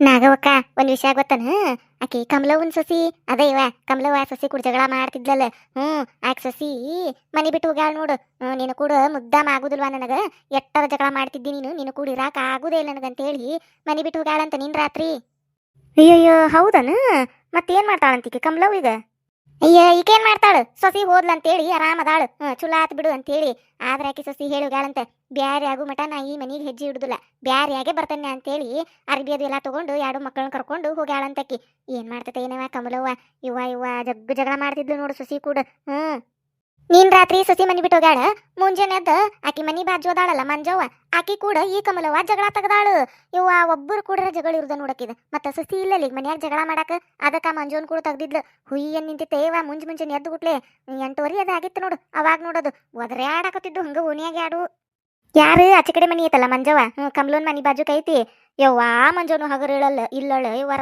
ನಾಗವಕ್ಕ ಒಂದು ವಿಷಯ ಗೊತ್ತನ? ಆಕಿ ಕಮಲವನ್ ಸಸಿ ಅದೇ ಇವ ಕಮಲವ ಸಸಿ ಕೂಡ ಜಗಳ ಮಾಡ್ತಿದ್ಲಲ್ಲ. ಹ್ಮ್ ಆಕ್ ಸಸಿ ಮನಿ ಬಿಟ್ಟು ಹೋಗ್ಯಾಳ ನೋಡು. ಹ್ಮ್, ನೀನು ಕೂಡ ಮುದ್ದಾಮ ಆಗುದಿಲ್ವಾ ನನಗ? ಎಟ್ಟರ ಜಗಳ ಮಾಡ್ತಿದ್ದಿ ನೀನು? ನೀನು ಕೂಡ ಇರಾಕ ಆಗುದೇ ಇಲ್ಲ ನನಗಂತೇಳಿ. ಮನಿ ಬಿಟ್ಟು ಹೋಗ್ಯಾಳಂತ ನಿನ್ ರಾತ್ರಿ? ಅಯ್ಯಯ್ಯೋ ಹೌದನ? ಮತ್ತೇನ್ ಮಾಡ್ತಾಳಂತಿಕೆ ಕಮಲವ್ ಈಗ? ಅಯ್ಯ ಈಕೇನ್ ಮಾಡ್ತಾಳು? ಸೊಸಿ ಹೋದ್ಲ ಅಂತ ಹೇಳಿ ಆರಾಮದಾಳ. ಹ್ಮ್, ಚಲೋ ಆತ್ ಬಿಡು ಅಂತೇಳಿ. ಆದ್ರೆ ಆಕಿ ಸೊಸಿ ಹೇಳುಗಾಳಂತ, ಬ್ಯಾರೆ ಆಗು ಮಠ ನಾ ಈ ಮನೆಗೆ ಹೆಜ್ಜೆ ಇಡುದಿಲ್ಲ. ಬ್ಯಾರೆಯಾಗೆ ಬರ್ತಾನೆ ಅಂತೇಳಿ ಅರ್ಬಿ ಅದು ಎಲ್ಲ ತಗೊಂಡು ಎರಡು ಮಕ್ಕಳನ್ನ ಕರ್ಕೊಂಡು ಹೋಗ್ಯಾಳಂತಕ್ಕಿ ಏನ್ ಮಾಡ್ತೈತೆ ಏನವ ಕಮಲವ್ವ? ಇವ್ವ ಇವ್ವ ಜಗ್ಗ ಜಗಳ ಮಾಡ್ತಿದ್ಲು ನೋಡು ಸೊಸಿ ಕೂಡ. ಹ್ಮ್. ನೀನ್ ರಾತ್ರಿ ಸಸಿ ಮನಿ ಬಿಟ್ಟು ಹೋಗ್ಯಾಳ? ಮುಂಜಾನೆ ಅದ ಆಕಿ ಮನಿ ಬಾಜು ಅದಾಳಲ್ಲ ಮಂಜವ್ವ, ಆಕಿ ಕೂಡ ಈ ಕಮಲವ್ವ ಜಗಳ ತೆಗದಾಳು. ಇವ್ವ ಒಬ್ಬರು ಕೂಡ ಜಗಳ ಇರುದ ನೋಡಕಿದ ಮತ್ತ ಸಸಿ ಇಲ್ಲ ಈಗ ಮನ್ಯಾಗ ಜಗಳ ಮಾಡಾಕ. ಅದಕ್ಕ ಮಂಜೋನ್ ಕೂಡ ತೆಗ್ದಿದ್ಲು. ಹುಯ್ಯನ್ ನಿಂತಿತ್ತೆ? ಇವ ಮುಂಜ್ ಮುಂಜಾನೆ ಎದ್ದು ಗುಟ್ಲೆ ಎಂಟುವರಿ ಅದ ಆಗಿತ್ತು ನೋಡು, ಅವಾಗ ನೋಡೋದು. ಒದ್ರೆ ಆಡಾಕತ್ತಿದ್ದು, ಹಂಗ ಓಣಿಯಾಗೆ ಆಡು. ಯಾರು ಆಚೆ ಕಡೆ ಮನಿ ಐತಲ್ಲ ಮಂಜವ್ವ? ಕಮಲೋನ್ ಮನಿ ಬಾಜು ಕೈತಿ ಯವ್ವಾ ಮಂಜೋನು ಹಗರ್ ಇಳಲ್ಲ ಇಲ್ಲಳ, ಯವ್ವ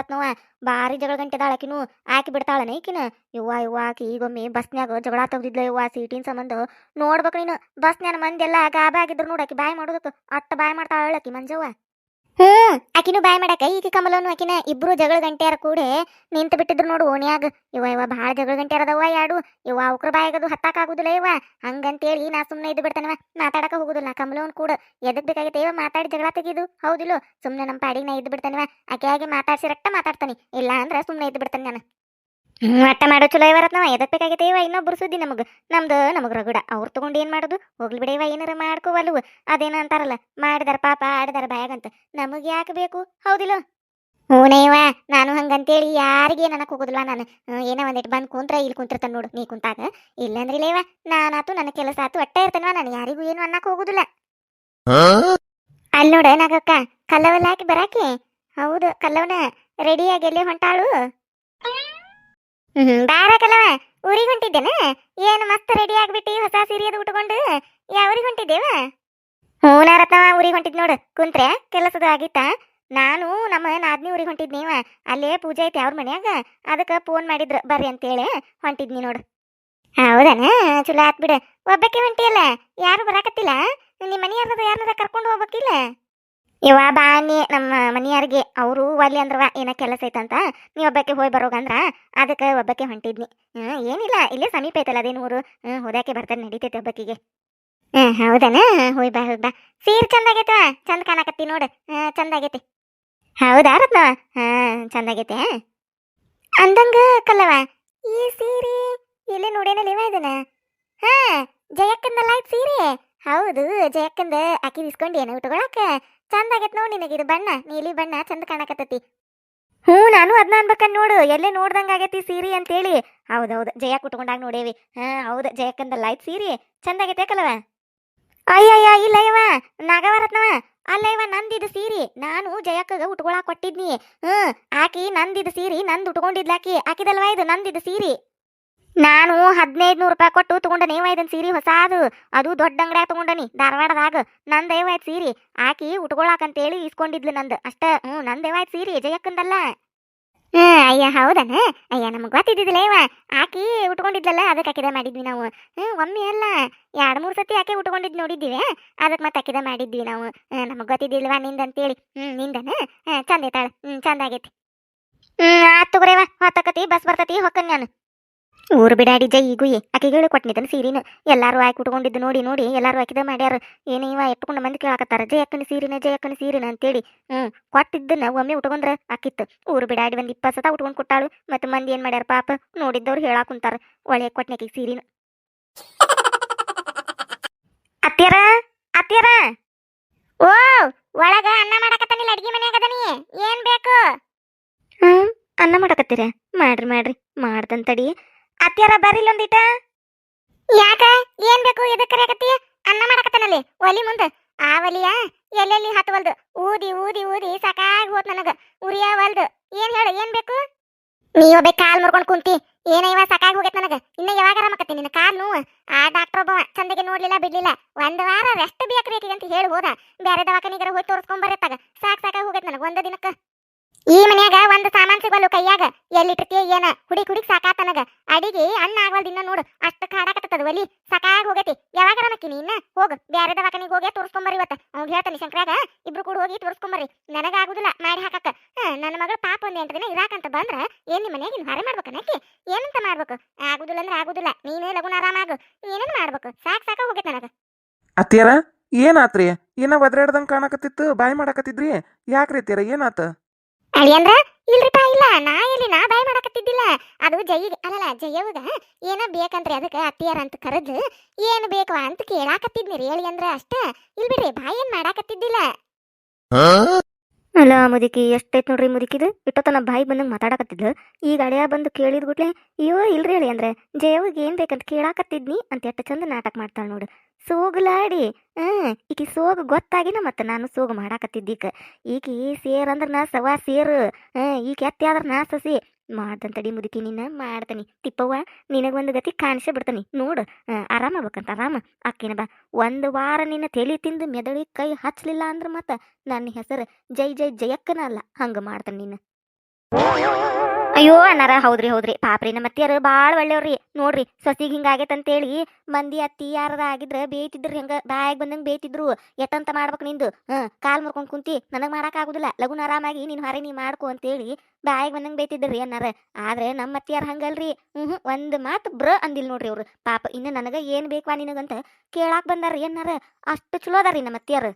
ಭಾರಿ ಜಗಳ ಗಂಟೆದಾಳ ಆಕಿನು, ಆಕಿ ಬಿಡ್ತಾಳನ ಈಕಿನ. ಯವ್ವ ಯವ್ವ ಆಕಿ ಈಗೊಮ್ಮೆ ಬಸ್ನ್ಯಾಗ ಜಗಳ ತೆಗ್ದಿದ್ಲ ಯವ್ವ ಸೀಟಿನ ಸಂಬಂಧ. ನೋಡ್ಬೇಕು ನೀನು ಬಸ್ನ್ಯಾನ ಮಂದಿ ಎಲ್ಲ ಗಾಬೆ ಆಗಿದ್ರು ಬಾಯ್ ಮಾಡೋದಕ್ಕೆ ಅಟ್ಟ ಬಾಯ್ ಮಾಡ್ತಾಳಕಿ ಮಂಜವ್ವ. ಹ್ಮ್. ಆಕಿನು ಬಾಯ್ ಮಾಡಾಕ, ಈಕಿ ಕಮಲನು ಆಕಿನ ಇಬ್ರು ಜಗಳ ಗಂಟೆಯಾರ ಕೂಡೆ ನಿಂತು ಬಿಟ್ಟಿದ್ರು ನೋಡು ಓಣ್ಯಾಗ. ಇವ ಇವ ಭಾಳ ಜಗಳ ಗಂಟೆ ಅದಾವ ಯಾಡು. ಇವ ಅವ್ಕ್ರ ಬಾಯಾಗದು ಹತ್ತಾಕಾಗುದಿಲ್ಲ ಇವ ಹಂಗಂತೇಳಿ ನಾ ಸುಮ್ಮನೆ ಇದ್ದು ಬಿಡ್ತಾನವ. ಮಾತಾಡಕ ಹೋಗುದಿಲ್ಲ. ಕಮಲವನ್ ಕೂಡ ಎದಕ್ ಬೇಕಾಗೈತೆ ಇವ ಮಾತಾಡಿ ಜಗಳ ತೆಗಿದು? ಹೌದಿಲ್ಲ. ಸುಮ್ಮನೆ ನಮ್ಮ ಪಾಡಿಗೆ ನಾ ಇದ್ದು ಬಿಡ್ತಾನವ. ಆಕೆಯಾಗಿ ಮಾತಾಡ್ಸಿರಟ್ಟ ಮಾತಾಡ್ತಾನೆ. ಇಲ್ಲ ಅಂದ್ರೆ ಸುಮ್ಮನೆ ಇದ್ದು ಬಿಡ್ತಾನೆ ನಾನು. ಅಟ್ಟ ಮಾಡೋ ಚಲೋ ಇವರತ್ನವ ಎದಕ್ ಬೇಕಾಗೈತೆ ಇವ? ಇನ್ನೊಬ್ರು ಸುದ್ದಿ ನಮಗೆ. ನಮ್ದು, ನಮಗೆ ರಗುಡ. ಅವ್ರು ತಗೊಂಡು ಏನ್ ಮಾಡೋದು? ಹೋಗ್ಲಿ ಬಿಡ ಇವ, ಏನಾರ ಮಾಡ್ಕೋವಲ್ವ ಅದೇನ ಅಂತಾರಲ್ಲ, ಮಾಡಿದಾರ ಪಾಪ, ಆಡಿದಾರ ಬಾಯಾಗಂತ. ನಮಗೆ ಯಾಕೆ ಬೇಕು? ಹೌದಿಲ್ಲ. ಹೂನೇವ ನಾನು ಹಂಗಂತೇಳಿ ಯಾರಿಗೆ ನನಗೆ ಹೋಗೋದಿಲ್ಲ ನಾನು. ಏನೋ ಒಂದಿಟ್ಟು ಬಂದು ಕುಂತ್ರ, ಇಲ್ಲಿ ಕುಂತಿರ್ತಾನೆ ನೋಡು, ನೀ ಕುಂತಾಗ. ಇಲ್ಲಂದ್ರೆ ಇಲ್ಲೇವ ನಾನಾತು ನನ್ನ ಕೆಲಸ ಆತು ಒಟ್ಟೆ ಇರ್ತೇನವ, ನಾನು ಯಾರಿಗೂ ಏನು ಅನ್ನಕ್ ಹೋಗೋದಿಲ್ಲ. ಅಲ್ಲಿ ನೋಡ ನಾಗಕ್ಕ, ಕಲ್ಲವಲ್ಲ ಹಾಕಿ ಬರಾಕಿ. ಹೌದು, ಕಲ್ಲವನ ರೆಡಿಯಾಗಿ ಎಲ್ಲೇ ಹೊಂಟಾಳು? ಹ್ಮ್. ಬಾರ ಕಲ್ಲವ ಊರಿಗೆ ಹೊಂಟಿದ್ದೇನ? ಏನು ಮಸ್ತ್ ರೆಡಿ ಆಗ್ಬಿಟ್ಟಿ ಹೊಸ ಸೀರೆ ಅದು ಉಟ್ಕೊಂಡು ಯಾವ್ರಿಗೆ ಹೊಂಟಿದ್ದೇವ? ಹ್ಞೂ ರತ್ನವ ಊರಿಗೆ ಹೊಂಟಿದ್ ನೋಡು. ಕುಂತ್ರೆ, ಕೆಲಸದ ಆಗಿತ್ತ? ನಾನು ನಮ್ಮ ನಾದ್ನಿ ಊರಿಗೆ ಹೊಂಟಿದ್ನಿವ ಅಲ್ಲೇ ಪೂಜೆ ಐತಿ ಅವ್ರ ಮನ್ಯಾಗ. ಅದಕ್ಕೆ ಫೋನ್ ಮಾಡಿದ್ರು ಬರ್ರಿ ಅಂತೇಳಿ ಹೊಂಟಿದ್ನಿ ನೋಡು. ಹೌದನ? ಚಲೋ ಆತ್ ಬಿಡು. ಒಬ್ಬಕ್ಕೆ ಹೊಂಟಿಯಲ್ಲ? ಯಾರು ಬರಾಕತ್ತಿಲ್ಲ? ನಿಮ್ಮ ಮನೆಯಾರದ ಯಾರನ್ನ ಕರ್ಕೊಂಡು ಹೋಗ್ಬೇಕಿಲ್ಲ? ಇವ ಬಾನಿ ನಮ್ಮ ಮನೆಯವ್ರಿಗೆ ಅವರು ಒಲ್ಲಿ ಅಂದ್ರವ ಏನ ಕೆಲಸ ಐತಂತ, ನೀ ಒಬ್ಬಕ್ಕೆ ಹೋಗಿ ಬರೋಗಂದ್ರ ಅದಕ್ಕೆ ಒಬ್ಬಕ್ಕೆ ಹೊಂಟಿದ್ನಿ. ಏನಿಲ್ಲ, ಇಲ್ಲೇ ಸಮೀಪ ಐತಲ್ಲ ಅದೇನು ಊರು ಹ್ಮ್ ಹೋದಾಕೆ ಬರ್ತಾರೆ ನಡೀತೈತೆ ಒಬ್ಬಕ್ಕಿಗೆ ಹಾಂ, ಹೌದನ? ಹೋಯ್ ಬಾ ಹೋಗ್ ಬಾ. ಸೀರ್ ಚಂದ ಆಗೈತ, ಚಂದ ಕಾಣಕತ್ತಿ ನೋಡು. ಹ್ಮ್ ಚಂದ ಆಗೈತಿ. ಹೌದಾ ರತ್ನ ಹಾಂ ಚಂದಾಗೈತೆ ಅಂದಂಗ ಕಲ್ಲವ ಈ ಸೀರೆ ಎಲ್ಲಿ ನೋಡೇನ ಇವ ಇದನ್ನ? ಹಾಂ, ಜಯಕ್ಕಂದಲ್ಲ ಆಯ್ತು ಸೀರೆ? ಹೌದು, ಜಯಕ್ಕಂದ ಅಕ್ಕಿ ಇಸ್ಕೊಂಡೇನ ಉಟ್ಕೊಳಕ? ಚಂದ ಆಗೈತ್ ನೋಡಿ ನಿನಗಿದು ಬಣ್ಣ, ನೀಲಿ ಬಣ್ಣ ಚಂದ ಕಾಣಕತ್ತತಿ. ಹ್ಞೂ, ನಾನು ಅದನ್ನ ಅನ್ಬೇಕನ್ ನೋಡು. ಎಲ್ಲೇ ನೋಡ್ದಂಗ ಆಗೈತಿ ಸೀರೆ ಅಂತೇಳಿ. ಹೌದೌದು ಜಯ ಕುಟ್ಕೊಂಡಾಗ ನೋಡೇವಿ. ಹಾ, ಹೌದು ಜಯಕ್ಕಂದಲ್ಲ ಆಯ್ತು ಸೀರೆ. ಚಂದ ಆಗೈತೆ ಕಲವ ಅಯ್ಯಯ್ಯ ಇಲ್ಲ ಇವ ನಾಗವರತ್ನವ. ಅಲ್ಲ ಇವ ನಂದಿದ ಸೀರಿ. ನಾನು ಜಯಕ್ಕಗ ಉಟ್ಕೊಳಕ್ ಕೊಟ್ಟಿದ್ನಿ. ಹ್ಞೂ, ಆಕಿ ನಂದಿದ ಸೀರಿ ನಂದ್ ಉಟ್ಕೊಂಡಿದ್ಲಾಕಿ ಆಕಿದಲ್ವಾ ಇದು ನಂದಿದ ಸೀರಿ? ನಾನು ಹದಿನೈದು ನೂರು ರೂಪಾಯಿ ಕೊಟ್ಟು ತಗೊಂಡನಿ ಇದನ್ ಸೀರಿ ಹೊಸಾದು. ಅದು ದೊಡ್ಡ ಅಂಗಡ್ಯಾಗ ತಗೊಂಡನಿ ಧಾರವಾಡದಾಗ. ನಂದೇವಾಯ್ತು ಸೀರೆ. ಆಕಿ ಉಟ್ಕೊಳಕಂತೇಳಿ ಇಸ್ಕೊಂಡಿದ್ಲು ನಂದು. ಅಷ್ಟ, ಹ್ಞೂ ನಂದೇವಾಯ್ತು ಸೀರೆ, ಜಯಕ್ಕಂದಲ್ಲ. ಹ್ಮ್ ಅಯ್ಯ, ಹೌದನ? ಅಯ್ಯ, ನಮಗೆ ಗೊತ್ತಿದ್ದಿಲ್ಲ ಇವ. ಆಕಿ ಉಟ್ಕೊಂಡಿದ್ಲಲ್ಲ ಅದಕ್ಕೆ ಆಕಿದ ಮಾಡಿದ್ವಿ ನಾವು. ಹ್ಮ್ ಒಮ್ಮೆ ಅಲ್ಲ. ಎರಡ್, ಮೂರ್ ಸತಿ ಆಕೆ ಉಟ್ಕೊಂಡಿದ್ ನೋಡಿದ್ದೀವಿ. ಅದಕ್ಕೆ ಮತ್ತೆ ಆಕಿದ ಮಾಡಿದ್ವಿ ನಾವು. ನಮಗೆ ಗೊತ್ತಿದ್ದಿಲ್ವಾ ನಿಂದ ಹ್ಞೂ, ನಿಂದನ? ಹ್ಮ್ ಚಂದ ಐತಾಳ. ಹ್ಮ್ ಚಂದ ಆಗೈತಿ. ಹ್ಮ್ ಆತ್ ಗುರೇವ ಹೊತ್ತಕತಿ, ಬಸ್ ಬರ್ತತಿ, ಹೊಕ್ಕನ್ ನಾನು. ಊರು ಬಿಡಾಡಿ ಜೈ ಈಗುಯೆ ಆಕಿಗಳು ಕೊಟ್ಟಿದ್ದನ್ ಸೀರಿನ ಎಲ್ಲರೂ ಹಾಕಿ ಉಟ್ಕೊಂಡಿದ್ದು ನೋಡಿ ನೋಡಿ ಎಲ್ಲರೂ ಆಕಿದ ಮಾಡ್ಯಾರ. ಏನು ಇವ ಎತ್ಕೊಂಡು ಮಂದಿ ಕೇಳಾಕತ್ತಾರ ಜಯ ಅಕ್ಕನ ಸೀರಿನ ಜಯ ಅಕ್ಕನ ಸೀರಿನ ಅಂತೇಳಿ. ಹ್ಮ್, ಕೊಟ್ಟಿದ್ದನ್ನ ಒಮ್ಮೆ ಉಟ್ಕೊಂಡ್ರೆ ಆಕಿತ್ತು. ಊರು ಬಿಡಾಡಿ ಒಂದ್ ಇಪ್ಪತ್ತು ಸತ ಉಟ್ಕೊಂಡ್ ಕೊಟ್ಟಾಳು. ಮತ್ತೆ ಮಂದಿ ಏನು ಮಾಡ್ಯಾರ ಪಾಪ, ನೋಡಿದ್ದವ್ರು ಹೇಳಾಕುಂತಾರ ಒಳ್ಳೆ ಕೊಟ್ಟನಕ್ಕೆ ಸೀರಿನ. ಅತ್ಯರ ಅತ್ಯರ ಓ, ಒಳಗ ಅನ್ನ ಮಾಡಕತ್ತಾನಿಲ್ಲ ಅಡ್ಗಿ ಮನ್ಯಾಗ ಅದನಿ? ಏನ್ ಬೇಕು? ಹ್ಮ್, ಅನ್ನ ಮಾಡಕತ್ತೀರ? ಮಾಡ್ರಿ ಮಾಡ್ರಿ. ಮಾಡ್ದಂತಡಿ ಅತ್ಯಾರ ಬರ್ರಿಲ್ಲ ಒಂದಿಟ ಯಾಕ? ಏನ್ ಬೇಕು? ಎದಕ್ ಕರೆಯಕತ್ತಿ ಅನ್ನ ಮಾಡಕತ್ತಾನಲ್ಲಿ, ಒಲಿ ಮುಂದ. ಆ ಒಲಿಯ? ಎಲ್ಲೆಲ್ಲಿ ಹತ್ತವಲ್ದು ಊದಿ ಊದಿ ಊದಿ, ಸಾಕಾಗಿ ಹೋತ್ ನನಗ. ಉರಿಯವಲ್ದು. ಏನ್ ಹೇಳು, ಏನ್ ಬೇಕು? ನೀ ಒಬ್ಬ ಕಾಲ್ ಮುರ್ಕೊಂಡ್ ಕುಂತಿ. ಏನ ಸಾಕಾಗಿ ಹೋಗೈತ್ ನನಗ? ಇನ್ನ ಯಾವಾಗ ಆರಾಮಕತ್ತಿ ನಿನ್ನ ಕಾಲ್ ನೋವು. ಆ ಡಾಕ್ಟರ್ ಒಬ್ಬ ಚಂದಗೆ ನೋಡ್ಲಿಲ್ಲ, ಬಿಡ್ಲಿಲ್ಲ. ಒಂದ್ ವಾರ ರೆಸ್ಟ್ ಬೇಕ್ರಿ ಅಂತ ಹೇಳಿ ಹೋದ. ಬ್ಯಾರೆ ದವಾಖಾನಿಗರ ಹೋಗಿ ತೋರಿಸ್ಕೊಂಡ್ ಬರತ್ತಾಗ ಸಾಕ್ ಸಾಕಾಗಿ ಹೋಗೈತ್ ನನಗ ಒಂದ ದಿನಕ್ಕ. ಈ ಮನ್ಯಾಗ ಒಂದ್ ಸಾಮಾನ್ ಸಿಗಲ್ಲು ಕೈಯಾಗ. ಎಲ್ಲಿಟ್ಟಿರ್ತೀಯ ಏನ? ಹುಡಿ ಹುಡಿಗ್ ಸಾಕಾತ ನನಗ. ಅಡಿಗೆ ಅನ್ನ ಆಗ್ವಲ್ದ ಇನ್ನ ನೋಡು. ಅಷ್ಟ ಕಾಡಾಕತ್ತದ ಒಲಿ. ಸಾಕಾಗ ಹೋಗತಿ. ಯಾವಾಗ ಆರಾಮಕ್ಕಿನಿ ಇನ್ನ? ಹೋಗ. ಬ್ಯಾರೆ ದವಾಖಾನಿಗೆ ಹೋಗಿ ತೋರಿಸ್ಕೊಂಬರ್ರಿ ಇವತ್ತ. ಅವ್ಗೆ ಹೇಳ್ತಾನೆ ಶಂಕರಾಗ, ಇಬ್ರು ಕೂಡ ಹೋಗಿ ತೋರಿಸ್ಕೊಂಬರ್ರಿ. ನನಗ ಆಗುದಿಲ್ಲ ಮಾಡಿ ಹಾಕಕ್ಕ. ನನ್ನ ಮಗಳು ಪಾಪ ಒಂದ್ ಎಂಟು ದಿನ ಇರಾಕಂತ ಬಂದ್ರ ಏನ್ ನಿಮ್ಮ ಮನೆಯಾಗ ಮಾಡ್ಬೇಕು ಮಾಡ್ಬೇಕನ್ನಕ್ಕೆ ಏನಂತ ಮಾಡ್ಬೇಕು? ಆಗುದಿಲ್ಲ ಅಂದ್ರೆ ಆಗುದಿಲ್ಲ. ನೀನೇ ಲಗುನ ಆರಾಮಾಗು ಏನೇನ್ ಮಾಡ್ಬೇಕು? ಸಾಕ್ ಸಾಕ ಹೋಗೈತೆ ನನಗ. ಅತ್ತಿಯರ, ಏನಾತ್ರಿ? ಏನ ಒದ್ರಾಡ್ದಂಗ್ ಕಾಣಕತ್ತಿತ್ತು, ಬಾಯಿ ಮಾಡಕತ್ತಿದ್ರಿ? ಯಾಕ್ರಿ ಅತ್ತಿಯರ, ಏನಾತ? ಅಳಿ ಅಂದ್ರ ಇಲ್ರಿಪ್ಪ ಇಲ್ಲ. ನಾ ಎಲ್ಲಿ ನಾ ಬಾಯ್ ಮಾಡಕತ್ತಿದ್ದಿಲ್ಲ. ಅದು ಜೈಗೆ ಅಲ್ಲಲ್ಲ ಜಯವ್ಗ ಏನ ಬೇಕಂತ್ರಿ ಅದಕ್ಕೆ ಅತ್ತಿಯಾರ ಅಂತ ಕರೆದು ಏನು ಬೇಕು ಅಂತ ಕೇಳಾಕತ್ತಿದ್ನಿ ರೀ ಹೇಳಿ ಅಂದ್ರ ಅಷ್ಟ. ಇಲ್ ಬಿಡ್ರಿ ಬಾಯ್ ಏನ್ ಮಾಡಾಕತ್ತಿದ್ದಿಲ್ಲ. ಅಲ್ಲ ಮುದುಕಿ ಎಷ್ಟೈತ್ ನೋಡ್ರಿ ಮುದುಕಿದು? ಇಟ್ಟತನ ಬಾಯಿ ಬಂದಂಗೆ ಮಾತಾಡಕತ್ತಿದ್ಲು. ಈಗ ಅಳಿಯ ಬಂದು ಕೇಳಿದ್ ಗುಟ್ಲೆ ಅಯ್ಯೋ ಇಲ್ರಿ ಹೇಳಿ ಅಂದ್ರೆ ಜಯವ್ಗೆ ಏನ್ ಬೇಕಂತ ಕೇಳಾಕತ್ತಿದ್ನಿ ಅಂತ ಎಷ್ಟು ಚಂದ ನಾಟಕ ಮಾಡ್ತಾಳ ನೋಡು. ಸೋಗ್ಲಾಡಿ. ಹ್ಮ್ ಈಕಿ ಸೋಗು ಗೊತ್ತಾಗಿನ ಮತ್ತೆ ನಾನು ಸೋಗು ಮಾಡಾಕತ್ತಿದ್ದೀಕ ಈಕಿ. ಸೇರ್ ಅಂದ್ರ ನಾ ಸವಾ ಸೇರು. ಹ್ಮ್ ಈಕೆ ಅತ್ತಿ ಆದ್ರ ನಾ ಸಸಿ. ಮಾಡ್ದಂತಡಿ ಮುದುಕಿ ನಿನ್ನ ಮಾಡ್ತಾನಿ. ತಿಪ್ಪವ್ವ ನಿನಗೊಂದು ಗತಿ ಕಾಣಿಸೇ ಬಿಡ್ತಾನಿ. ನೋಡು ಆರಾಮಾಗ್ಬೇಕಂತ ಆರಾಮ ಆಕಿನ ಬಾ. ಒಂದು ವಾರ ನಿನ್ನ ತೆಲಿ ತಿಂದು ಮೆದಳಿ ಕೈ ಹಚ್ಚಲಿಲ್ಲ ಅಂದ್ರ ಮತ್ತ ನನ್ನ ಹೆಸರು ಜೈ ಜೈ, ಜಯಕ್ಕನ ಅಲ್ಲ. ಹಂಗ ಮಾಡ್ತಾನೆ ನಿನ್ನ ಅಯ್ಯೋ ಅನ್ನಾರ ಹೌದ್ರಿ ಹೌದ್ರಿ. ಪಾಪ್ರಿ ನಮ್ಮ ಅತ್ತಿಯಾರು ಭಾಳ ಒಳ್ಳೆಯವ್ರಿ ನೋಡ್ರಿ, ಸೊಸಿಗೆ ಹಿಂಗಾಗೈತಂತೇಳಿ ಮಂದಿ ಅತ್ತಿ ಯಾರದ ಆಗಿದ್ರ ಬೇಯ್ತಿದ್ರು ಹಂಗ ಬಾಯಾಗ ಬಂದಂಗ ಬೇಯ್ತಿದ್ರು. ಎಟ್ಟಂತ ಮಾಡ್ಬೇಕು ನಿಂದು. ಹ್ಞೂ ಕಾಲ್ ಮುರ್ಕೊಂಡ್ ಕುಂತಿ, ನನಗೆ ಮಾಡಕ್ ಆಗುದಿಲ್ಲ. ಲಗುನ ಆರಾಮಾಗಿ ನೀನು ಹೊರೆ ನೀ ಮಾಡ್ಕೊ ಅಂತೇಳಿ ಬಾಯಾಗ ಬಂದಂಗ ಬೇಯ್ತಿದ್ರಿ ಅನ್ನಾರ ಆದ್ರೆ ನಮ್ಮ ಅತ್ತಿಯಾರ ಹಂಗಲ್ರಿ. ಹ್ಮ್, ಒಂದು ಮಾತು ಬ್ರ ಅಂದಿಲ್ಲ ನೋಡ್ರಿ ಅವರು. ಪಾಪ ಇನ್ನು ನನಗೆ ಏನು ಬೇಕವಾ ನಿನಗಂತ ಕೇಳಾಕ ಬಂದಾರ ಅನ್ನಾರ ಅಷ್ಟು ಚಲೋ ಅದಾರಿ ನಮ್ಮ ಅತ್ತಿಯಾರ.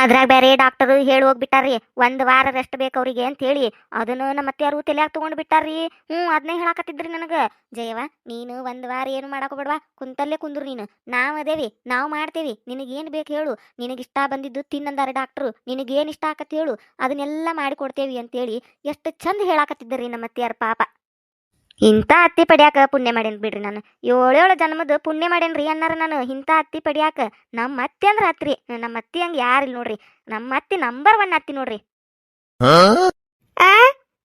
ಅದ್ರಾಗ ಬೇರೆ ಡಾಕ್ಟರ್ ಹೇಳಿ ಹೋಗ್ಬಿಟ್ಟಾರ್ರಿ, ಒಂದ್ ವಾರ ರೆಸ್ಟ್ ಬೇಕು ಅವ್ರಿಗೆ ಅಂತ ಹೇಳಿ, ಅದನ್ನು ನಮ್ಮ ಅತ್ತೆಯಾರು ತಲೆಯಾಗ ತಗೊಂಡ್ ಬಿಟ್ಟಾರ್ರಿ. ಹ್ಞೂ ಅದನ್ನೇ ಹೇಳಾಕತ್ತಿದ್ರಿ ನನಗ. ಜಯವ ನೀನು ಒಂದ್ ವಾರ ಏನು ಮಾಡಾಕ ಬಿಡ್ವಾ, ಕುಂತಲ್ಲೇ ಕುಂದ್ರು ನೀನು. ನಾವು ಅದೇವಿ, ನಾವು ಮಾಡ್ತೇವಿ. ನಿನಗೇನು ಬೇಕು ಹೇಳು. ನಿನಗೆ ಇಷ್ಟ ಬಂದಿದ್ದು ತಿನ್ನಂದಾರೆ ಡಾಕ್ಟ್ರು. ನಿನಗೇನು ಇಷ್ಟ ಆಕತ್ತೆ ಹೇಳು. ಅದನ್ನೆಲ್ಲ ಮಾಡಿಕೊಡ್ತೇವಿ ಅಂತೇಳಿ, ಎಷ್ಟು ಚಂದ ಹೇಳಾಕತ್ತಿದ್ದರಿ ನಮ್ಮ ಅತ್ತೆಯಾರ ಪಾಪ. ಇಂಥ ಅತ್ತಿ ಪಡ್ಯಾಕ ಪುಣ್ಯ ಮಾಡೇನ್ ಬಿಡ್ರಿ ನಾನು. ಏಳೇಳು ಜನ್ಮದ ಪುಣ್ಯ ಮಾಡೇನ್ರಿ ಅನ್ನಾರ ನಾನು. ಇಂಥ ಅತ್ತಿ ಪಡ್ಯಾಕ ನಮ್ಮ ಅತ್ತಿ ಅಂದ್ರ ಅತ್ರಿ. ನಮ್ಮ ಅತ್ತಿ ಹಂಗ ಯಾರಿಲ್ಲ ನೋಡ್ರಿ. ನಮ್ಮ ಅತ್ತಿ ನಂಬರ್ ಒನ್ ಅತ್ತಿ ನೋಡ್ರಿ.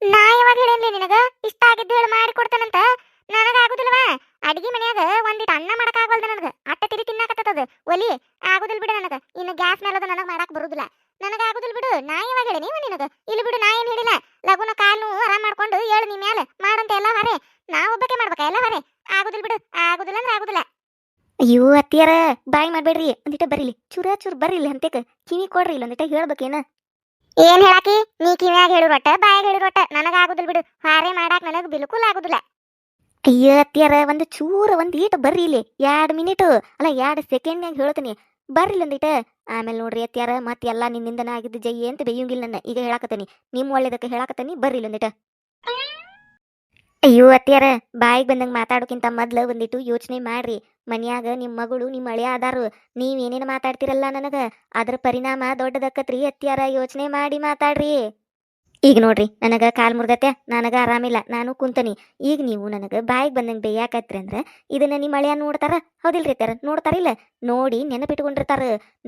ನಾ ಯಾವಾಗ ಹೇಳೇನ್ರಿ ನಿನಗ? ಇಷ್ಟ ಆಗಿದ್ದು ಹೇಳಿ ಮಾಡಿ ಕೊಡ್ತಾನಂತ. ನನಗ ಆಗುದಿಲ್ವಾ ಅಡಿಗೆ ಮನ್ಯಾಗ ಒಂದಿಟ್ಟು ಅನ್ನ ಮಾಡಕ್ ಆಗಲ್ದ ನನಗ. ಅಟ್ಟ ತಿರಿ ತಿನ್ನಾಕತ್ತದ ಒಲಿ ಆಗುದಿಲ್ ಬಿಡು ನನಗ. ಇನ್ನು ಗ್ಯಾಸ್ ಮೇಲದ ನನಗ ಮಾಡಕ್ ಬರುದಿಲ್ಲ. ನನಗ ಆಗುದಿಲ್ ಬಿಡು. ನಾ ಯಾವಾಗ ಹೇಳಿ ನೀವು ನಿನಗ? ಇಲ್ಲಿ ಬಿಡು ನಾ ಏನ್ ಹೇಳಿಲ್ಲ? ಲಗುನ ಕಾಲು ಆರಾಮ್ ಮಾಡ್ಕೊಂಡು ಹೇಳು ನಿಮ್ಮ ಮ್ಯಾಲ ಮಾಡಂತ ಎಲ್ಲ ಹೊರೆ. ನಾ ಒಬ್ಬಕ್ಕೆ ಮಾಡ್ಬೇಕ ಎಲ್ಲ ಹೊರೆ. ಆಗುದಿಲ್ಲ ಬಿಡು. ಆಗುದಿಲ್ಲ ಅಂದ್ರೆ ಆಗುದಿಲ್ಲ. ಅಯ್ಯೋ ಅತ್ತಿಯರ ಬಾಯಿ ಮಾಡ್ಬೇಡ್ರಿ. ಒಂದಿಟ ಬರೀಲಿ ಚೂರ ಚೂರ್ ಬರ್ರಿ ಅಂತೇಕ ಕಿವಿ ಕೊಡ್ರಿ ಇಲ್ಲ ಒಂದಿಟ ಹೇಳ್ಬೇಕೇನ ಏನ್? ಹೇಳಾಕಿ? ನೀ ಕಿವ್ಯಾಗ ಹೇಳಿರೋಟ ಬಾಯಾಗ ರೊಟ್ಟ. ನನಗ ಆಗುದಿಲ್ಲ ಬಿಡು. ಹಾರೆ ಮಾಡಾಕ ನನಗ ಬಿಲ್ಕುಲ್ ಆಗುದಿಲ್ಲ. ಅಯ್ಯೋ ಅತ್ತಿಯರ ಒಂದು ಚೂರ ಒಂದ್ ಈಟ ಬರ್ರಿ ಇಲ್ಲಿ. ಎರಡ್ ಮಿನಿಟ್. ಅಲ್ಲ ಎರಡ್ ಸೆಕೆಂಡ್ನ್ಯಾಗ ಹೇಳ್ತೀನಿ. ಬರ್ರಿ ಒಂದಿಟ. ಆಮೇಲೆ ನೋಡ್ರಿ ಅತ್ಯಾರ ಮತ್ತೆ ಎಲ್ಲಾ ನಿನ್ನಿಂದನ ಆಗಿದ್ದು ಜೈ ಅಂತ ಬೇಯುಂಗಿಲ್ಲ ನನ್ನ. ಈಗ ಹೇಳಾಕತ್ತೀನಿ. ನಿಮ್ ಒಳ್ಳೇದಕ್ಕೆ ಹೇಳಾಕತ್ತೀನಿ, ಬರ್ರಿ ಒಂದಿಟ ಅಯ್ಯೋ ಅತ್ಯಾರ ಬಾಯಿಗೆ ಬಂದಂಗ ಮಾತಾಡೋಕ್ಕಿಂತ ಮೊದ್ಲ ಒಂದಿಟ್ಟು ಯೋಚನೆ ಮಾಡ್ರಿ. ಮನ್ಯಾಗ ನಿಮ್ಮ ಮಗಳು ನಿಮ್ಮ ಅಳಿಯ ಆದಾರು ನೀವ್ ಏನೇನು ಮಾತಾಡ್ತಿರಲ್ಲ ನನಗ? ಅದ್ರ ಪರಿಣಾಮ ದೊಡ್ಡದಕ್ಕತ್ರಿ ಅತ್ಯಾರ ಯೋಚನೆ ಮಾಡಿ ಮಾತಾಡ್ರಿ. ಈಗ ನೋಡ್ರಿ, ನನಗೆ ಕಾಲ್ ಮುರ್ದತೆ, ನನಗೆ ಆರಾಮಿಲ್ಲ, ನಾನು ಕುಂತನಿ. ಈಗ ನೀವು ನನಗೆ ಬಾಯಿಗೆ ಬಂದಂಗೆ ಬೇಯಾಕತ್ರಿ ಅಂದ್ರೆ ಇದನ್ನ ನಿಮ್ಮ ಮಳೆಯ ನೋಡ್ತಾರ? ಹೌದಿಲ್ರಿ ಅತ್ಯಾರ ನೋಡ್ತಾರಿಲ್ಲ ನೋಡಿ ನೆನಪಿಟ್ಕೊಂಡಿರ್ತಾರ.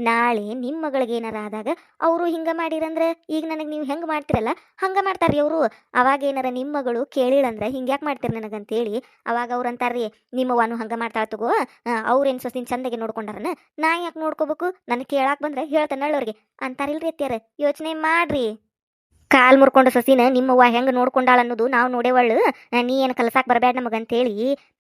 ನಾಳೆ ನಿಮ್ಮ ಮಗಳಿಗೆ ಏನಾರ ಆದಾಗ ಅವರು ಹಿಂಗ ಮಾಡಿರಂದ್ರ ಈಗ ನನಗೆ ನೀವು ಹೆಂಗ್ ಮಾಡ್ತಿರಲ್ಲ, ಹಂಗ ಮಾಡ್ತಾರ್ರಿ ಅವರು. ಅವಾಗ ಏನಾರ ನಿಮ್ಮ ಮಗಳು ಕೇಳಿಳಂದ್ರೆ ಹಿಂಗೆ ಯಾಕೆ ಮಾಡ್ತೀರಿ ನನಗಂತೇಳಿ ಅವಾಗ ಅವ್ರು ಅಂತಾರ್ರಿ ನಿಮ್ಮವನು ಹಂಗ ಮಾಡ್ತಾಳ ತಗೋ ಅವ್ರೇನು ಸೊಸಿನ ಚಂದಗೆ ನೋಡ್ಕೊಂಡಾರನ, ನಾ ಯಾಕೆ ನೋಡ್ಕೋಬೇಕು? ನನಗೆ ಕೇಳಾಕ್ ಬಂದ್ರೆ ಹೇಳ್ತಾನೆ ಅವ್ರಿಗೆ ಅಂತಾರಿಲ್ರಿ ಅತ್ಯಾರ ಯೋಚನೆ ಮಾಡ್ರಿ. ಕಾಲ್ ಮುರ್ಕೊಂಡು ಸಸಿನ ನಿಮ್ಮವ್ವ ಹೆಂಗ್ ನೋಡ್ಕೊಂಡಾಳ ಅನ್ನೋದು ನಾವು ನೋಡೇವಳು. ನೀ ಏನು ಕಲಸಾಕ್ ಬರಬೇಡ ನಮಗಂತೇಳಿ.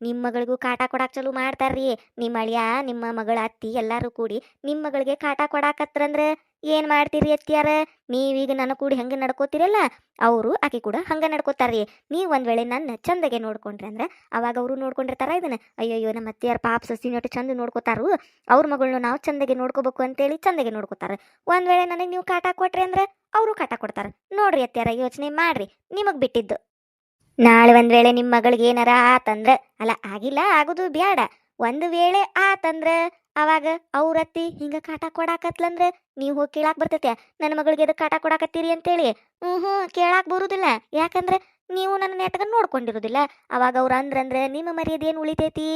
ನಿಮ್ಮ ಮಗಳಿಗೂ ಕಾಟ ಕೊಡಾಕ್ ಚಲೋ ಮಾಡ್ತಾರ್ರಿ. ನಿಮ್ಮ ಅಳಿಯ, ನಿಮ್ಮ ಮಗಳ ಅತ್ತಿ ಎಲ್ಲಾರು ಕೂಡಿ ನಿಮ್ಮ ಮಗಳಿಗೆ ಕಾಟ ಕೊಡಾಕತ್ರಂದ್ರ ಏನ್ ಮಾಡ್ತೀರಿ ಅತ್ತಿಯಾರ? ನೀವೀಗ ನನ್ನ ಕೂಡಿ ಹೆಂಗೆ ನಡ್ಕೋತೀರಲ್ಲ? ಅವರು ಆಕೆ ಕೂಡ ಹಂಗೆ ನಡ್ಕೋತಾರ್ರಿ. ನೀವು ಒಂದ್ ವೇಳೆ ನನ್ನ ಚಂದಗೆ ನೋಡ್ಕೊಂಡ್ರಿ ಅಂದ್ರ ಅವಾಗ ಅವರು ನೋಡ್ಕೊಂಡಿರ್ತಾರ ಇದನ್ನ. ಅಯ್ಯಯ್ಯೋ, ನಮ್ಮ ಅತ್ತಿಯಾರ ಪಾಪ ಸಸಿ ನೋಟ್ ಚಂದ ನೋಡ್ಕೋತಾರು. ಅವ್ರ ಮಗಳನ್ನ ನಾವು ಚಂದಗೆ ನೋಡ್ಕೋಬೇಕು ಅಂತೇಳಿ ಚಂದಗೆ ನೋಡ್ಕೋತಾರ. ಒಂದ್ ವೇಳೆ ನನಗೆ ನೀವು ಕಾಟ ಕೊಟ್ರಿ ಅಂದ್ರ ಅವರು ಕಾಟ ಕೊಡ್ತಾರ. ನೋಡ್ರಿ ಅತ್ತಿಯಾರ, ಯೋಚನೆ ಮಾಡ್ರಿ. ನಿಮಗೆ ಬಿಟ್ಟಿದ್ದು. ನಾಳೆ ಒಂದ್ ವೇಳೆ ನಿಮ್ಮ ಮಗಳಿಗೆ ಏನಾರ ಆತಂದ್ರ, ಅಲ್ಲ, ಆಗಿಲ್ಲ, ಆಗುದು ಬ್ಯಾಡ. ಒಂದು ವೇಳೆ ಆತಂದ್ರ ಅವಾಗ ಅವ್ರ ಅತ್ತಿ ಹಿಂಗ ಕಾಟ ಕೊಡಾಕತ್ಲಂದ್ರ ನೀವು ಹೋಗಿ ಕೇಳಾಕ್ ಬರ್ತೈತೆ. ನನ್ನ ಮಗಳಿಗೆ ಅದು ಕಾಟ ಕೊಡಾಕತ್ತೀರಿ ಅಂತೇಳಿ. ಹ್ಮ್ ಹ್ಮ್ ಕೇಳಾಕ್ ಬರುದಿಲ್ಲ. ಯಾಕಂದ್ರೆ ನೀವು ನನ್ನ ನೆಟ್ಗ ನೋಡ್ಕೊಂಡಿರೋದಿಲ್ಲ. ಅವಾಗ ಅವ್ರ ಅಂದ್ರಂದ್ರ ನಿಮ್ಮ ಮರ್ಯಾದೆ ಏನ್ ಉಳಿತೈತಿ?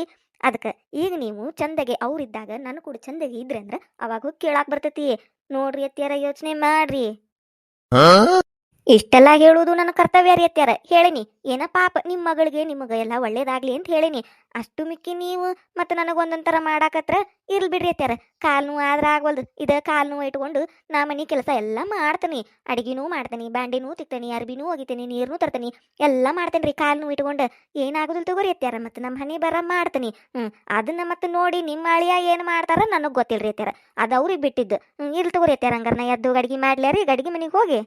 ಅದಕ್ಕ ಈಗ ನೀವು ಚಂದಗೆ ಅವ್ರಿದ್ದಾಗ ನಾನು ಕೂಡ ಚಂದಗೆ ಇದ್ರೆ ಅಂದ್ರೆ ಅವಾಗ ಹೋಗಿ ಕೇಳಾಕ್ ಬರ್ತೈತಿ. ನೋಡ್ರಿ ಅತ್ಯಾರ ಯೋಚನೆ ಮಾಡ್ರಿ. ಇಷ್ಟೆಲ್ಲ ಹೇಳುವುದು ನನ್ನ ಕರ್ತವ್ಯ ರೀ ಅತ್ಯಾರ ಹೇಳಿನಿ, ಏನ ಪಾಪ ನಿಮ್ಮ ಮಗಳಿಗೆ ನಿಮಗೆ ಎಲ್ಲ ಒಳ್ಳೇದಾಗ್ಲಿ ಅಂತ ಹೇಳಿನಿ. ಅಷ್ಟು ಮಿಕ್ಕಿ ನೀವು ಮತ್ತೆ ನನಗೊಂದೊಂಥರ ಮಾಡಾಕತ್ರ ಇರ್ಲಿ ಬಿಡ್ರಿ ಅತ್ಯಾರ ಕಾಲು ನೋವು ಆದ್ರ ಆಗ್ವಲ್ದು. ಇದ ಕಾಲು ನೋವು ಇಟ್ಕೊಂಡು ನಾ ಮನಿ ಕೆಲಸ ಎಲ್ಲ ಮಾಡ್ತೀನಿ. ಅಡಿಗೆನೂ ಮಾಡ್ತೀನಿ ಬ್ಯಾಂಡಿನೂ ತಿಕ್ತೀನಿ ಅರ್ಬಿನೂ ಒಗಿತೀನಿ, ನೀರ್ನೂ ತರ್ತೀನಿ, ಎಲ್ಲ ಮಾಡ್ತೇನೆ ರೀ ಕಾಲು ನೋವು ಇಟ್ಕೊಂಡು. ಏನಾಗುದಿಲ್ಲ ತಗೋರಿ ಅತ್ಯಾರ ಮತ್ತೆ ನಮ್ಮ ಹನಿ ಬರ ಮಾಡ್ತೀನಿ. ಹ್ಞೂ ಅದನ್ನ ಮತ್ತೆ ನೋಡಿ ನಿಮ್ಮ ಅಳಿಯ ಏನು ಮಾಡ್ತಾರ ನನಗೆ ಗೊತ್ತಿಲ್ರಿ ಅತ್ಯಾರ ಅದು ಅವ್ರಿಗೆ ಬಿಟ್ಟಿದ್ದು. ಹ್ಮ್ ಇಲ್ಲಿ ತಗೋರಿ ಅತ್ಯಾರ ಹಂಗಾರ ನಾ ಎದ್ದು ಗಡಿಗೆ ಮಾಡ್ಲ್ಯಾರಿ, ಗಡಿಗೆ ಮನೆಗೆ ಹೋಗಿ.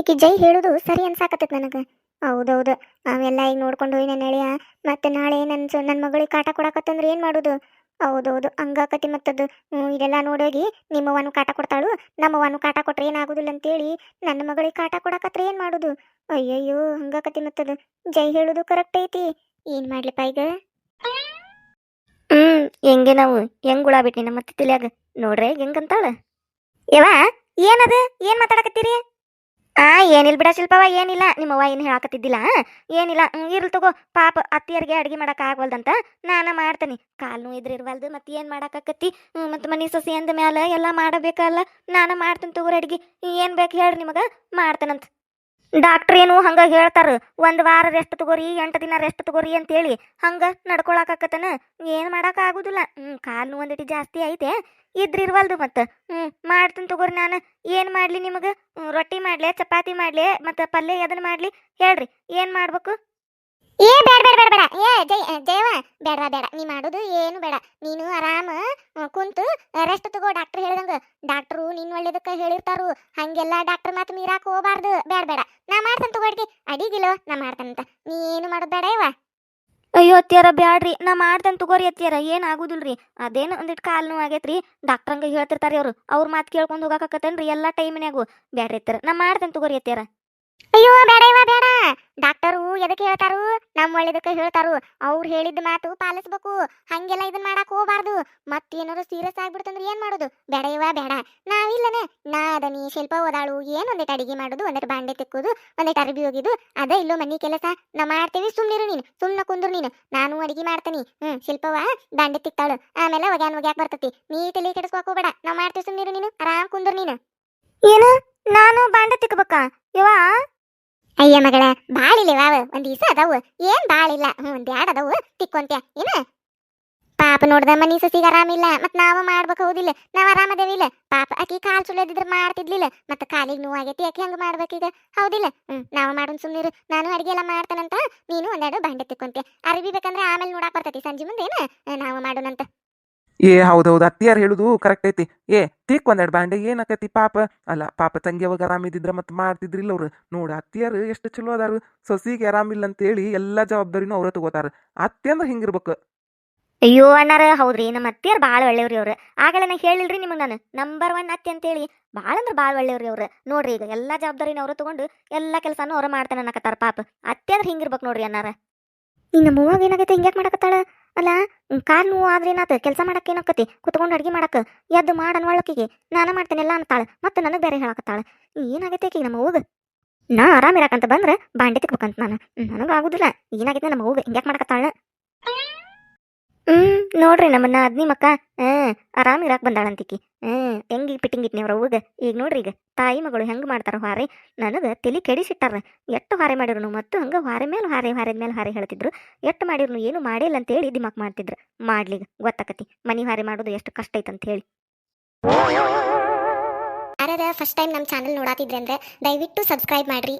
ಈಕಿ ಜೈ ಹೇಳೋದು ಸರಿ ಅನ್ಸಾಕತ್ತ ನನಗೆ. ಹೌದೌದು, ಅವೆಲ್ಲ ಈಗ ನೋಡ್ಕೊಂಡು ಹೋಗಿ ನನ್ನ ಎಳೆಯ. ಮತ್ತೆ ನಾಳೆ ನನ್ನ ನನ್ನ ಮಗಳಿಗೆ ಕಾಟ ಕೊಡಕತ್ತಂದ್ರೆ ಏನು ಮಾಡೋದು? ಹೌದೌದು, ಹಂಗಾಕತಿ ಮತ್ತದು. ಇದೆಲ್ಲ ನೋಡೋಗಿ ನಿಮ್ಮವನು ಕಾಟ ಕೊಡ್ತಾಳು. ನಮ್ಮವನು ಕಾಟ ಕೊಟ್ರೆ ಏನಾಗೋದಿಲ್ಲ ಅಂತೇಳಿ ನನ್ನ ಮಗಳಿಗೆ ಕಾಟ ಕೊಡಕತ್ರ ಏನು ಮಾಡೋದು? ಅಯ್ಯಯ್ಯೋ, ಹಂಗಾಕತಿ ಮತ್ತದು. ಜೈ ಹೇಳುದು ಕರೆಕ್ಟ್ ಐತಿ. ಏನು ಮಾಡ್ಲಿಪ್ಪ ಈಗ? ಹ್ಮ್, ಹೆಂಗೆ ನಾವು? ಹೆಂಗ್ ಗುಳ ಬಿಟ್ನಿ ನಮ್ಮ ಮತ್ತೆ ತಿಳಿಯಾಗ ನೋಡ್ರೆ ಹೆಂಗಂತಾಳ? ಯವ ಏನದ? ಏನ್ ಮಾತಾಡಕತ್ತೀರಿ? ಆ ಏನಿಲ್ಲ ಬಿಡ ಶಿಲ್ಪವ ಏನಿಲ್ಲ. ನಿಮ್ಮವ್ವ ಏನು ಹೇಳಾಕತ್ತಿದ್ದಿಲ್ಲ ಏನಿಲ್ಲ ಇರ್ಲಿ ತಗೋ. ಪಾಪ ಅತ್ತಿಯರಿಗೆ ಅಡಿಗೆ ಮಾಡಕ್ಕೆ ಆಗ್ವಲ್ದಂತ ನಾನು ಮಾಡ್ತೀನಿ. ಕಾಲು ಇದ್ರೆ ಇರ್ವಲ್ದು, ಮತ್ತೆ ಏನು ಮಾಡಾಕತ್ತಿ ಮತ್ತು ಮನೆ ಸೊಸಿ ಅಂದ ಮ್ಯಾಲ ಎಲ್ಲ ಮಾಡಬೇಕಲ್ಲ, ನಾನು ಮಾಡ್ತೀನಿ ತಗೋರಿ ಅಡಿಗೆ. ಏನು ಬೇಕು ಹೇಳ್ರಿ ನಿಮಗೆ? ಮಾಡ್ತೇನಂತ. ಡಾಕ್ಟ್ರ್ ಏನು ಹಂಗ ಹೇಳ್ತಾರ? ಒಂದ್ ವಾರ ರೆಸ್ಟ್ ತಗೋರಿ, ಎಂಟು ದಿನ ರೆಸ್ಟ್ ತಗೋರಿ ಅಂತೇಳಿ ಹಂಗ ನಡ್ಕೊಳಕಾಕತ್ತನ. ಏನು ಮಾಡಕ್ ಆಗುದಿಲ್ಲ. ಹ್ಮ್ ಕಾಲು ಒಂದಿಟ್ಟು ಜಾಸ್ತಿ ಐತೆ. ಇದ್ರಿರ್ವಲ್ದು ಮತ್ತೆ. ಹ್ಞೂ ಮಾಡ್ತೀನಿ ತಗೋರಿ ನಾನು. ಏನು ಮಾಡ್ಲಿ ನಿಮಗೆ? ರೊಟ್ಟಿ ಮಾಡ್ಲಿ, ಚಪಾತಿ ಮಾಡಲಿ, ಮತ್ತು ಪಲ್ಯ ಅದನ್ನ ಮಾಡ್ಲಿ? ಹೇಳ್ರಿ, ಏನು ಮಾಡ್ಬೇಕು? ಏ, ಬೇಡ ಬೇಡ ಬೇಡ ಬೇಡ. ಏ, ಜಯ ಜಯವ ಬೇಡ ಬೇಡ. ನೀ ಮಾಡೋದು ಏನು ಬೇಡ. ನೀನು ಆರಾಮ ಕುಂತು ರೆಸ್ಟ್ ತಗೋ ಡಾಕ್ಟರ್ ಹೇಳ್ದಂಗ. ಡಾಕ್ಟ್ರು ನಿನ್ ಒಳ್ಳೇದಕ್ಕ ಹೇಳಿರ್ತಾರು. ಹಂಗೆಲ್ಲ ಡಾಕ್ಟರ್ ಮಾತು ಮೀರಾಕ ಹೋಗಬಾರ್ದು. ಬೇಡ ಬೇಡ. ನಾ ಮಾಡ್ತಾನೆ ತಗೋ ಅಡಿಗಿಲೋ, ನಾ ಮಾಡ್ತಾನಂತ ನೀ ಏನು ಮಾಡೋದು ಬೇಡ ಇವ ಅಯ್ಯೋ ಅತ್ಯಾರ ಬ್ಯಾಡ್ರಿ. ನಾ ಮಾಡ್ತೇನೆ ತಗೋರಿ ಅತ್ಯಾರ ಏನ್ ಆಗುದಿಲ್ರಿ ಅದೇನು ಒಂದಿಟ್ಟು ಕಾಲ್ ನೋವು ಆಗೈತ್ರಿ. ಡಾಕ್ಟರ್ ಹಂಗ ಹೇಳ್ತಿರ್ತಾರಿ ಅವ್ರು. ಅವ್ರ ಮಾತು ಕೇಳ್ಕೊಂಡು ಹೋಗಾಕತ್ತೇನ್ರಿ ಎಲ್ಲಾ ಟೈಮ್ನ್ಯಾಗು ಬ್ಯಾಡ್ರಿ ಅತ್ಯಾರ ನಾ ಮಾಡ್ತೇನೆ ತಗೋರಿ ಅತ್ಯಾರ ಅಯ್ಯೋ, ಬೇಡ ಇವ, ಬೇಡ. ಡಾಕ್ಟರು ಎದಕ್ಕೆ ಹೇಳ್ತಾರು? ನಮ್ಮ ಒಳ್ಳೇದಕ್ಕೆ ಹೇಳ್ತಾರು. ಅವ್ರು ಹೇಳಿದ ಮಾತು ಪಾಲಿಸ್ಬೇಕು. ಹಂಗೆಲ್ಲ ಇದನ್ನ ಮಾಡಕ್ ಹೋಗ್ಬಾರ್ದು. ಮತ್ತೇನಾದ್ರು ಸೀರಿಯಸ್ ಆಗ್ಬಿಡ್ತಂದ್ರೆ ಏನ್ ಮಾಡೋದು? ಬೇಡ ಇವ, ಬೇಡ. ನಾವಿಲ್ಲನೆ ನಾ ಅದನಿ ಶಿಲ್ಪ, ಓದಾಳು, ಏನ್ ಒಂದಿಟ್ಟು ಅಡಿಗೆ ಮಾಡೋದು ಒಂದಿಟ್ಟು ಬಾಂಡೆ ತಿಕ್ಕೋದು ಒಂದಿಟ್ಟು ಅರ್ಬಿ ಹೋಗಿದ್ದು ಅದ ಇಲ್ಲೋ ಮನಿ ಕೆಲಸ. ನಾ ಮಾಡ್ತೇವಿ, ಸುಮ್ನಿರು ನೀನು. ಸುಮ್ನ ಕುಂದ್ರು ನೀನು. ನಾನು ಅಡಿಗೆ ಮಾಡ್ತೀನಿ. ಹ್ಮ್ ಶಿಲ್ಪವ ಬಾಂಡೆ ತಿಕ್ತಾಳು. ಆಮೇಲೆ ಒಗ್ಯಾನ್ ಒಗ್ಯಾಕ್ ಬರ್ತತಿ. ನೀ ತಲೆ ಕೆಡಿಸ್ಕೊಕ್ ಬೇಡ ನಾ ಮಾಡ್ತೀವಿ, ಸುಮ್ನಿರು ನೀನು. ಆರಾಮ್ ಕುಂದ್ರು ನೀನು. ಏನು? ನಾನು ಬಾಂಡೆ ತಿಕ್ಕಬೇಕಾ ಯವ್ವ? ಅಯ್ಯ ಮಗಳ ಬಾಳಿಲ್ಲ ವಾವ, ಒಂದ್ ದಿವಸ ಅದಾವು, ಏನ್ ಬಾಳಿಲ್ಲ, ಹ್ಮ್ ಎರಡ್ ಅದಾವು, ತಿಕ್ಕೊಂತ್ಯ, ಏನ? ಪಾಪ ನೋಡ್ದ ಮನಿ ಸಸಿಗೆ ಆರಾಮಿಲ್ಲ ಮತ್ ನಾವ ಮಾಡ್ಬೇಕು ಹೌದಿಲ್ಲ ನಾವ್ ಆರಾಮದೇವಿಲ್ಲ ಪಾಪ ಆಕಿ ಕಾಲ್ ಸುಳ್ಳದಿದ್ರ ಮಾಡ್ತಿದ್ಲಿಲ್ಲ, ಮತ್ತ ಕಾಲಿಗೆ ನೋವು ಆಗೈತಿ ಯಾಕೆ ಹಂಗ ಮಾಡ್ಬೇಕೀಗ, ಹೌದಿಲ್ಲ, ಹ್ಮ್, ನಾವ್ ಮಾಡೋನ್ ಸುಮ್ನಿರು ನಾನು ಅಡಿಗೆ ಎಲ್ಲ ಮಾಡ್ತಾನಂತ, ನೀನು ಒಂದೆರಡು ಬಾಂಡೆ ತಿಕ್ಕೊಂತ್ಯ, ಅರಿವಿ ಬೇಕಂದ್ರೆ ಆಮೇಲೆ ನೋಡಾಕ್ ಬರ್ತೈತಿ, ಸಂಜೆ ಮುಂದೆ ಏನ ನಾವು ಮಾಡೋಣಂತ. ಏ ಹೌದೌದು. ಅತ್ತಿಯಾರು ಹೇಳುದು ಕರೆಕ್ಟ್ ಐತಿ. ಏ ತಿಕ್ ಒಂದೆರಡು ಬಾಂಡೆ ಏನಾಕೈತಿ ಪಾಪ? ಅಲ್ಲ ಪಾಪ ತಂಗಿ ಅವಾಗ ಆರಾಮಿದ್ರ ಮತ್ತೆ ಮಾಡ್ತಿದ್ರಿಲ್ಲ ಅವ್ರು. ನೋಡ ಅತ್ತಿಯಾರು ಎಷ್ಟು ಚಲೋ ಅದಾರು. ಸೊಸಿಗೆ ಆರಾಮಿಲ್ಲ ಅಂತೇಳಿ ಎಲ್ಲಾ ಜವಾಬ್ದಾರಿನೂ ಅವ್ರ ತಗೋತಾರ. ಅತ್ತೆ ಅಂದ್ರೆ ಹಿಂಗಿರ್ಬೇಕು. ಅಯ್ಯೋ ಅಣ್ಣಾರ ಹೌದ್ರಿ. ನಮ್ಮ ಅತ್ತಿಯರ್ ಬಾಳ ಒಳ್ಳೆಯವ್ರಿ ಅವ್ರು. ಆಗಲೇ ನಾ ಹೇಳಿಲ್ರಿ ನಿಮಗೆ ನಾನು. ನಂಬರ್ ಒನ್ ಅತ್ತೆ ಅಂತೇಳಿ. ಭಾಳ ಅಂದ್ರೆ ಭಾಳ ಒಳ್ಳೆಯವ್ರಿ ಅವ್ರು. ನೋಡ್ರಿ ಈಗ ಎಲ್ಲಾ ಜವಾಬ್ದಾರಿನ ಅವರು ತಗೊಂಡು ಎಲ್ಲಾ ಕೆಲಸನೂ ಅವ್ರ ಮಾಡ್ತಾನೆ ಅನ್ನಕತ್ತಾರ ಪಾಪ. ಅತ್ತೆ ಅಂದ್ರೆ ಹಿಂಗಿರ್ಬೇಕು ನೋಡ್ರಿ ಅಣ್ಣಾರ. ನಿನ್ನ ಮೂವಾಗ ಏನಾಗೈತೆ ಹಿಂಗ್ಯಾಕ್ ಮಾಡಕತ್ತಾಳ? ಅಲ್ಲ ಕಾರ್ ನೋವು ಆದ್ರೆ ಏನಾತ? ಕೆಲಸ ಮಾಡಕ್ಕೆ ಏನಾಕತಿ ಕುತ್ಕೊಂಡು ಅಡ್ಗೆ ಮಾಡಕ್ಕೆ ಎದ್ದು ಮಾಡನ್ ಒಳಕಿಗೆ ನಾನು ಮಾಡ್ತೇನೆ, ಎಲ್ಲ ಅಂತಾಳ ಮತ್ತೆ ನನಗೆ ಬೇರೆ ಹೇಳಕತ್ತಾಳ. ಏನಾಗೈತೆ ಈಗ ನಮ್ಮ ಹೋಗ ನಾ ಆರಾಮ್ ಇರಕಂತ ಬಂದ್ರೆ ಬಾಂಡೆ ತಿಕ್ಬೇಕಂತ ನಾನು. ನನಗೆ ಆಗುದಿಲ್ಲ. ಏನಾಗೈತೆ ನಮ್ಮ ಹೋಗ ಹಿಂಗ್ಯಾಕ್ ಮಾಡಕತ್ತಾಳ? ಹ್ಮ್, ನೋಡ್ರಿ ನಮ್ಮನ್ನ ಅದ್ನಿ ಮಕ್ಕ. ಹ್ಮ್, ಆರಾಮ್ ಇರಾಕ್ ಬಂದಾಳಂತಿಕಿ ಹ್ಮ್ ಹೆಂಗ್ ಪಿಟ್ಟಿಂಗಿಟ್ನಿ ಅವ್ರ ಅವ್ವಗ? ಈಗ ನೋಡ್ರಿ ಈಗ, ತಾಯಿ ಮಗಳು ಹೆಂಗ್ ಮಾಡ್ತಾರ ಹಾರೆ, ನನಗ ತಲಿ ಕೆಡಿಸಿಟ್ಟಾರ ಎಷ್ಟು ಹಾರೆ ಮಾಡಿರ್ನು ಮತ್ತು ಹಂಗ ಹಾರೆ ಮೇಲೆ ಹಾರೆ ಹಾರಿದ ಮೇಲೆ ಹಾರೆ ಹೇಳ್ತಿದ್ರು. ಎಷ್ಟು ಮಾಡಿರ್ನು ಏನು ಮಾಡಿಲ್ಲ ಅಂತ ಹೇಳಿ ದಿಮಾಕ್ ಮಾಡ್ತಿದ್ರು. ಮಾಡ್ಲಿಗ, ಗೊತ್ತಾಕತಿ, ಮನಿ ಹಾರೆ ಮಾಡೋದು ಎಷ್ಟು ಕಷ್ಟ ಐತಂತ ಹೇಳಿ. ಯಾರದ ಫಸ್ಟ್ ಟೈಮ್ ನಮ್ಮ ಚಾನಲ್ ನೋಡಾತಿದ್ರೆ ಅಂದ್ರೆ ದಯವಿಟ್ಟು ಸಬ್ಸ್ಕ್ರೈಬ್ ಮಾಡ್ರಿ.